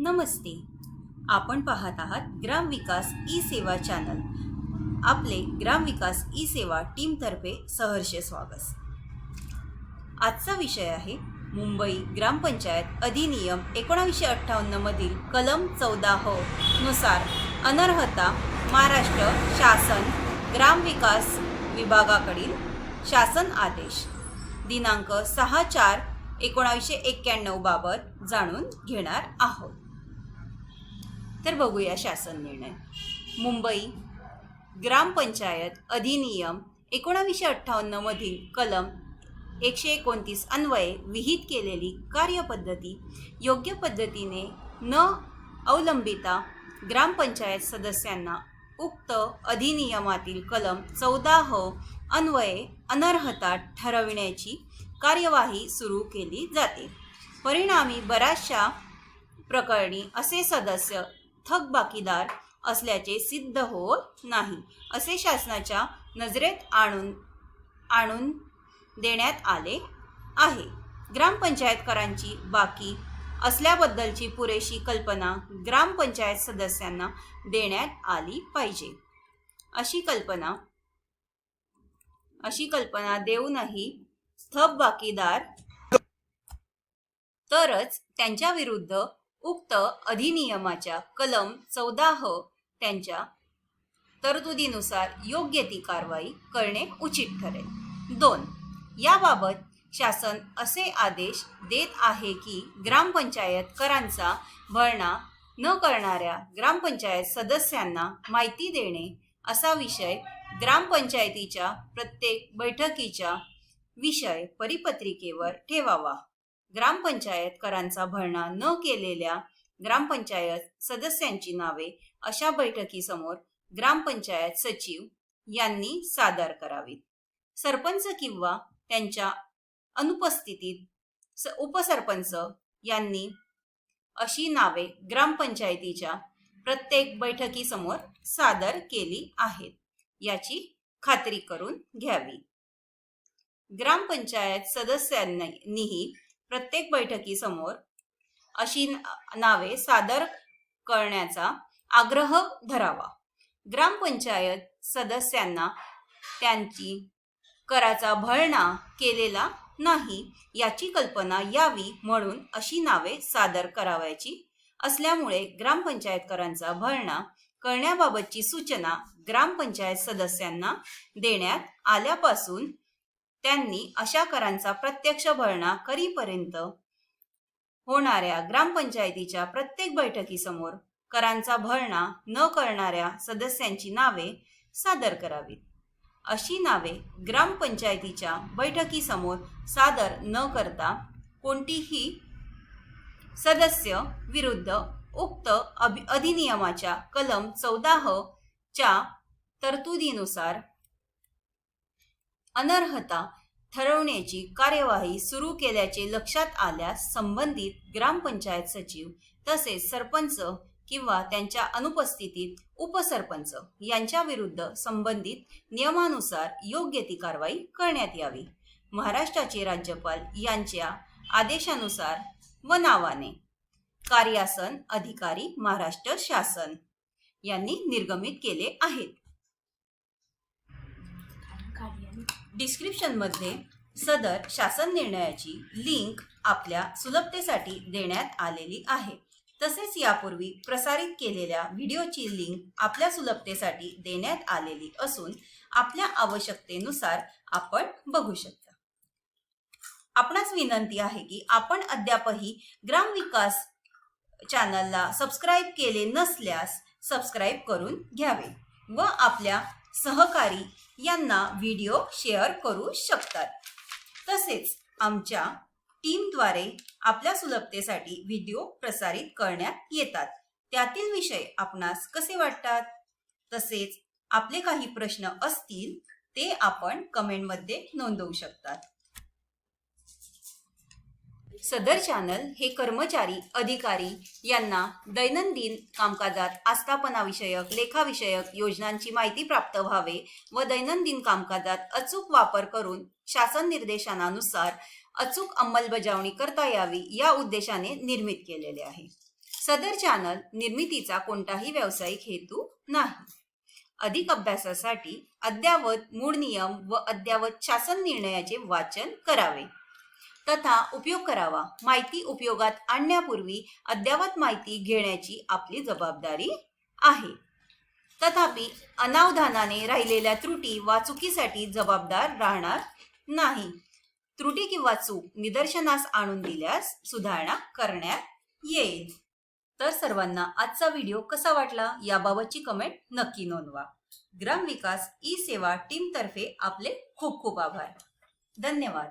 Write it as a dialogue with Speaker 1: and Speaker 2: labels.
Speaker 1: नमस्ते. आपण पाहत आहात ग्रामविकास ई सेवा चॅनल. आपले ग्रामविकास ई सेवा टीमतर्फे सहर्ष स्वागत. आजचा विषय आहे मुंबई ग्रामपंचायत अधिनियम एकोणावीसशे अठ्ठावन्नमधील कलम चौदा हो नुसार अनर्हता महाराष्ट्र शासन ग्रामविकास विभागाकडील शासन आदेश. दिनांक सहा चार एकोणावीसशे एक्क्याण्णव बाबत जाणून घेणार आहोत. तर बघूया शासन निर्णय. मुंबई ग्रामपंचायत अधिनियम एकोणावीसशे अठ्ठावन्नमधील कलम एकशे एकोणतीस अन्वये विहित केलेली कार्यपद्धती योग्य पद्धतीने न अवलंबिता ग्रामपंचायत सदस्यांना उक्त अधिनियमातील कलम चौदा ह अन्वये अनर्हता ठरविण्याची कार्यवाही सुरू केली जाते. परिणामी बऱ्याचशा प्रकरणी असे सदस्य थकबाकीदार असल्याचे सिद्ध होत नाही असे शासनाच्या नजरेत आणून आणून देण्यात आले आहे. ग्रामपंचायत करांची बाकी असल्याबद्दलची पुरेशी कल्पना ग्रामपंचायत सदस्यांना देण्यात आली पाहिजे. अशी कल्पना अशी कल्पना देऊनही थकबाकीदार तरच त्यांच्या विरुद्ध उक्त अधिनियमाच्या कलम चौदाह त्यांच्या तरतुदीनुसार योग्य ती कारवाई करणे उचित ठरेल. दोन याबाबत शासन असे आदेश देत आहे की ग्रामपंचायत करांचा भरणा न करणाऱ्या ग्रामपंचायत सदस्यांना माहिती देणे असा विषय ग्रामपंचायतीच्या प्रत्येक बैठकीच्या विषय परिपत्रिकेवर ठेवावा. ग्रामपंचायत करांचा भरणा न केलेल्या ग्रामपंचायत सदस्यांची नावे अशा बैठकीसमोर ग्रामपंचायत सचिव यांनी सादर करावीत. सरपंच किंवा त्यांच्या अनुपस्थितीत स- उपसरपंच यांनी अशी नावे ग्रामपंचायतीच्या प्रत्येक बैठकीसमोर सादर केली आहेत याची खात्री करून घ्यावी. ग्रामपंचायत सदस्यांनीही प्रत्येक बैठकीसमोर अशी नावे सादर करण्याचा आग्रह धरावा. ग्रामपंचायत सदस्यांना त्यांची कराचा भरणा केलेला नाही याची कल्पना यावी म्हणून अशी नावे सादर करावयाची असल्यामुळे ग्रामपंचायतकरांचा भरणा करण्याबाबतची सूचना ग्रामपंचायत सदस्यांना देण्यात आल्यापासून त्यांनी अशा करांचा प्रत्यक्ष भरणा करीपर्यंत होणाऱ्या ग्रामपंचायतीच्या प्रत्येक बैठकीसमोर करांचा भरणा न करणाऱ्या सदस्यांची नावे सादर करावीत. अशी नावे ग्रामपंचायतीच्या बैठकीसमोर सादर न करता कोणतीही सदस्य विरुद्ध उक्त अभि अधिनियमाच्या कलम चौदाहच्या च्या तरतुदीनुसार अनर्हता ठरवण्याची कार्यवाही सुरू केल्याचे लक्षात आल्यास संबंधित ग्रामपंचायत सचिव तसेच सरपंच किंवा त्यांच्या अनुपस्थितीत उपसरपंच यांच्या विरुद्ध संबंधित नियमानुसार योग्य ती कारवाई करण्यात यावी. महाराष्ट्राचे राज्यपाल यांच्या आदेशानुसार व नावाने कार्यासन अधिकारी महाराष्ट्र शासन यांनी निर्गमित केले आहेत. डिस्क्रिप्शनमध्ये सदर शासन निर्णयाची लिंक आपल्या सुलभतेसाठी देण्यात आलेली आहे. तसेच यापूर्वी प्रसारित केलेल्या व्हिडिओची लिंक आपल्या सुलभतेसाठी देण्यात आलेली असून आपल्या आवश्यकतेनुसार आपण बघू शकता. आपणास विनंती आहे की आपण अद्यापही ग्रामविकास चॅनलला सबस्क्राईब केले नसल्यास सबस्क्राईब करून घ्यावे व आपल्या सहकारी यांना व्हिडिओ शेअर करू शकतात. तसेच आमच्या टीमद्वारे आपल्या सुलभतेसाठी व्हिडिओ प्रसारित करण्यात येतात. त्यातील विषय आपणास कसे वाटतात? तसेच आपले काही प्रश्न असतील ते आपण कमेंटमध्ये नोंदवू शकतात. सदर चॅनल हे कर्मचारी अधिकारी यांना दैनंदिन कामकाजात आस्थापनाविषयक लेखाविषयक योजनांची माहिती प्राप्त व्हावे व दैनंदिन कामकाजात अचूक वापर करून शासन निर्देशानुसार अचूक अंमलबजावणी करता यावी या उद्देशाने निर्मित केलेले आहे. सदर चॅनल निर्मितीचा कोणताही व्यावसायिक हेतू नाही. अधिक अभ्यासासाठी अद्ययावत मूळ नियम व अद्ययावत शासन निर्णयाचे वाचन करावे. तथा उपयोग करावा. माहिती उपयोगात आणण्यापूर्वी अद्ययावत माहिती घेण्याची आपली जबाबदारी आहे. तथापि अनावधानाने राहिलेल्या त्रुटी वा चुकीसाठी जबाबदार राहणार नाही. त्रुटी किंवा चूक निदर्शनास आणून दिल्यास सुधारणा करण्यात येईल. तर सर्वांना आजचा व्हिडिओ कसा वाटला? याबाबतची कमेंट नक्की नोंदवा. ग्रामविकास ई सेवा टीमतर्फे आपले खूप खूप आभार. धन्यवाद.